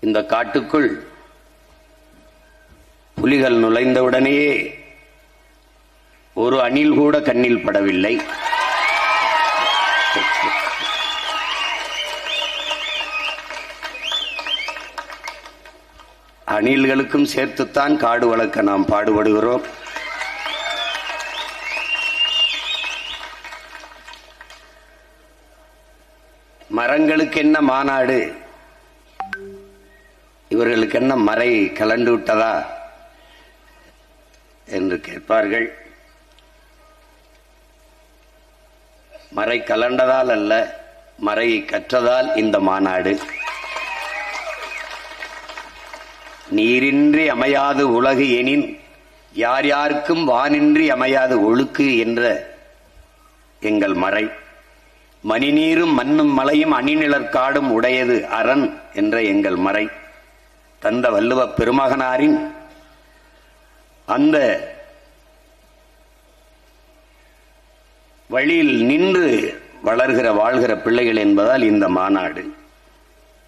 இந்த காட்டுக்குள் புலிகள் நுழைந்தவுடனேயே ஒரு அணில் கூட கண்ணில் படவில்லை. அணில்களுக்கும் சேர்த்துத்தான் காடு வளர்க்க நாம் பாடுபடுகிறோம். மரங்களுக்கு என்ன மாநாடு? இவர்களுக்கு என்ன மறை கலண்டு விட்டதா என்று கேட்பார்கள். மறை கலண்டதால் அல்ல மறையை கற்றதால் இந்த மாநாடு. நீரின்றி அமையாது உலகு எனின் யார் யாருக்கும் வானின்றி அமையாது ஒழுக்கு என்ற எங்கள் மறை. மணிநீரும் மண்ணும் மலையும் அணிநிழற்காடும் உடையது அரண் என்ற எங்கள் மறை. தந்த வள்ளுவ பெருமகனாரின் அந்த வழியில் நின்று வளர்கிற வாழ்கிற பிள்ளைகள் என்பதால் இந்த மாநாடு.